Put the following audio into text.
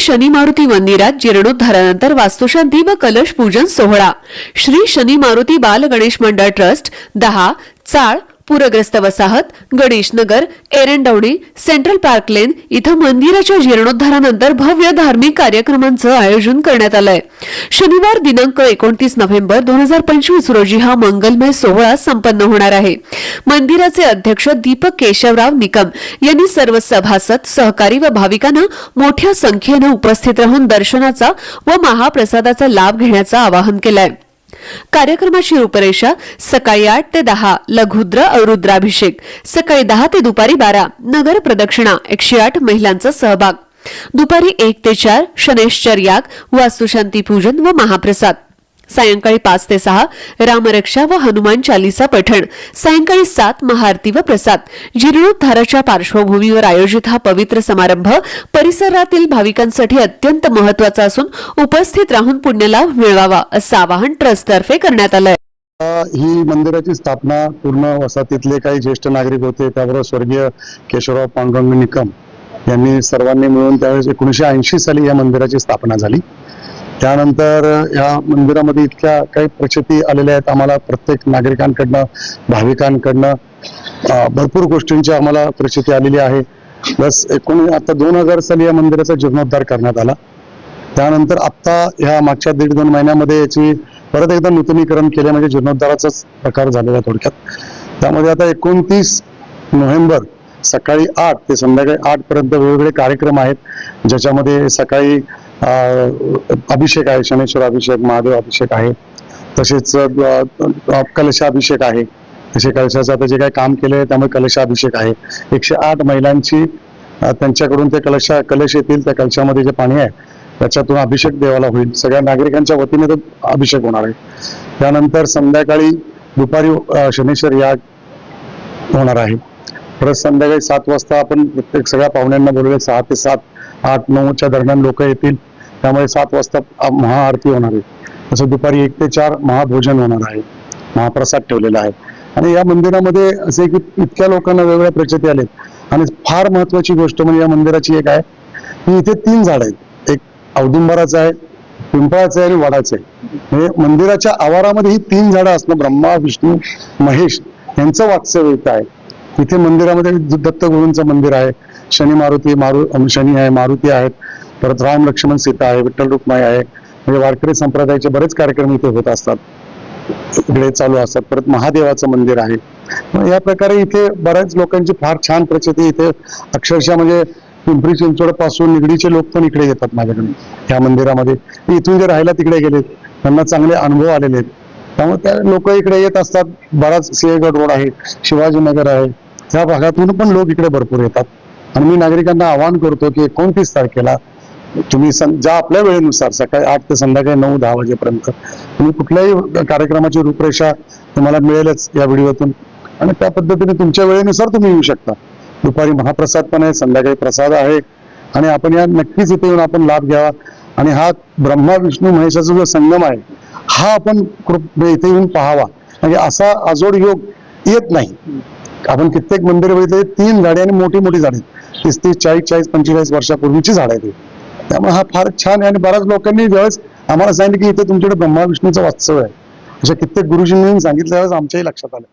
शनी मारुती मंदिरात जीर्णोद्धारानंतर वास्तुशांती व कलश पूजन सोहळा. श्री शनी मारुती बाल गणेश मंडळ ट्रस्ट दहा चाळ पूरग्रस्त वसाहत Ganesh Nagar Erandwane central park lane इथं मंदिराच्या जीर्णोद्धारानंतर भव्य धार्मिक कार्यक्रमांचं आयोजन करण्यात आलंय. शनिवार दिनांक एकोणतीस नोव्हेंबर दोन हजार पंचवीस रोजी हा मंगलमय सोहळा संपन्न होणार आहे. मंदिराचे अध्यक्ष दीपक केशवराव निकम यांनी सर्व सभासद सहकारी व भाविकांना मोठ्या संख्येनं उपस्थित राहून दर्शनाचा व महाप्रसादाचा लाभ घेण्याचं आवाहन केलंय. कार्यक्रमाची रूपरेषा सकाळी आठ ते दहा लघुद्र अरुद्राभिषेक सकाळी दहा ते दुपारी बारा नगर प्रदक्षिणा एकशे आठ महिलांचा सहभाग. दुपारी एक ते चार शनेश्चर याग वास्तुशांती पूजन व महाप्रसाद. सायंकाळी पाच ते सहा रामरक्षा व हनुमान चालीसा पठण सायंकाळी सात महाआरती व प्रसाद. जीर्णोद्धाराच्या पार्श्वभूमीवर आयोजित हा पवित्र समारंभ परिसरातील भाविकांसाठी अत्यंत महत्त्वाचा असून उपस्थित राहून पुण्यलाभ मिळवावा असं आवाहन ट्रस्टतर्फे करण्यात आलं ही मंदिराची स्थापना पूर्ण वसाहतीतले काही ज्येष्ठ नागरिक होते त्याबरोबर स्वर्गीय केशवराव पांडुरंग निकम यांनी सर्वांनी मिळून त्यावेळेस एकोणीशे ऐंशी साली या मंदिराची स्थापना झाली. त्यानंतर या मंदिरामध्ये इतक्या काही प्रचिती आलेल्या आहेत. आम्हाला प्रत्येक नागरिकांकडनं भाविकांकडनं भरपूर गोष्टींची आम्हाला प्रचिती आलेली आहे. बस एकूण आता दोन हजार साली या मंदिराचा जीर्णोद्धार करण्यात आला. त्यानंतर आत्ता ह्या मागच्या दीड दोन महिन्यामध्ये याची परत एकदा नूतनीकरण केले म्हणजे जीर्णोद्धाराचाच प्रकार झालेला थोडक्यात. त्यामध्ये आता एकोणतीस नोव्हेंबर सकाळी आठ ते संध्याकाळी आठ पर्यंत वेगवेगळे कार्यक्रम आहेत ज्याच्यामध्ये सकाळी अभिषेक आहे शनेश्वर अभिषेक महादेव अभिषेक आहे तसेच कलशाभिषेक आहे. तसे कलशाचं आता जे काही काम केले त्यामुळे कलशाभिषेक आहे. एकशे आठ महिलांची त्यांच्याकडून ते कलशा कलश येतील त्या कलशामध्ये जे पाणी आहे त्याच्यातून अभिषेक देवाला होईल. सगळ्या नागरिकांच्या वतीने तो अभिषेक होणार आहे. त्यानंतर संध्याकाळी दुपारी शनेश्वर याग होणार आहे. परत संध्याकाळी सात वाजता आपण प्रत्येक सगळ्या पाहुण्यांना बोलवले सहा ते सात आठ नऊच्या दरम्यान लोक येतील. त्यामुळे सात वाजता महाआरती होणार आहे. तसं दुपारी एक ते चार महाभोजन होणार आहे. महाप्रसाद ठेवलेला आहे. आणि या मंदिरामध्ये असे की इतक्या लोकांना वेगवेगळ्या प्रचिती आलेत. आणि फार महत्वाची गोष्ट म्हणजे या मंदिराची एक आहे की इथे तीन झाड आहेत. एक औदुंबराचं आहे पिंपळाचं आहे आणि वडाचं आहे. म्हणजे मंदिराच्या आवारामध्ये ही तीन झाडं असणं ब्रह्मा विष्णू महेश यांचं वास्तव्य इथं आहे. इथे मंदिरामध्ये दत्तगुरूंचं मंदिर आहे. शनी मारुती मारु शनी आहे मारुती आहेत. परत राम लक्ष्मण सीता आहे विठ्ठल रुक्माई आहे. म्हणजे वारकरी संप्रदायाचे बरेच कार्यक्रम इथे होत असतात. इकडे चालू असतात. परत महादेवाचं मंदिर आहे. मग या प्रकारे इथे बऱ्याच लोकांची फार छान प्रचिती इथे अक्षरशः म्हणजे पिंपरी चिंचवडपासून निगडीचे लोक पण इकडे येतात माझ्याकडे या मंदिरामध्ये. इथून जे राहायला तिकडे गेले त्यांना चांगले अनुभव आलेले आहेत. त्यामुळे त्या लोक इकडे येत असतात. बराच सिंहगड रोड आहे शिवाजीनगर आहे त्या भागातून पण लोक इकडे भरपूर येतात. आणि मी नागरिकांना आवाहन करतो की एकोणतीस तारखेला तुम्ही सं- ज्या आपल्या वेळेनुसार सकाळी आठ ते संध्याकाळी नऊ दहा वाजेपर्यंत तुम्ही कुठल्याही कार्यक्रमाची रूपरेषा तुम्हाला मिळेलच या व्हिडिओतून. आणि त्या पद्धतीने तुमच्या वेळेनुसार तुम्ही येऊ शकता. दुपारी महाप्रसाद पण आहे संध्याकाळी प्रसाद आहे. आणि आपण या नक्कीच इथे येऊन आपण लाभ घ्यावा. आणि हा ब्रह्मा विष्णू महेशाचा जो संगम आहे हा आपण कृप- इथे येऊन पाहावा. म्हणजे असा अजोड योग येत नाही. आपण कित्येक मंदिर बघितले तीन झाडे आणि मोठी मोठी झाडे. तीस तीस चाळीस चाळीस पंचेचाळीस वर्षापूर्वीची झाड आहेत त्यामुळे हा फार छान आहे आणि बऱ्याच लोकांनी ज्यावेळेस आम्हाला सांगितलं की इथे तुमच्याकडे ब्रह्मा विष्णूचा वास्तव आहे. अशा कित्येक गुरुजींनी सांगितल्यावेळेस आमच्याही लक्षात आलं.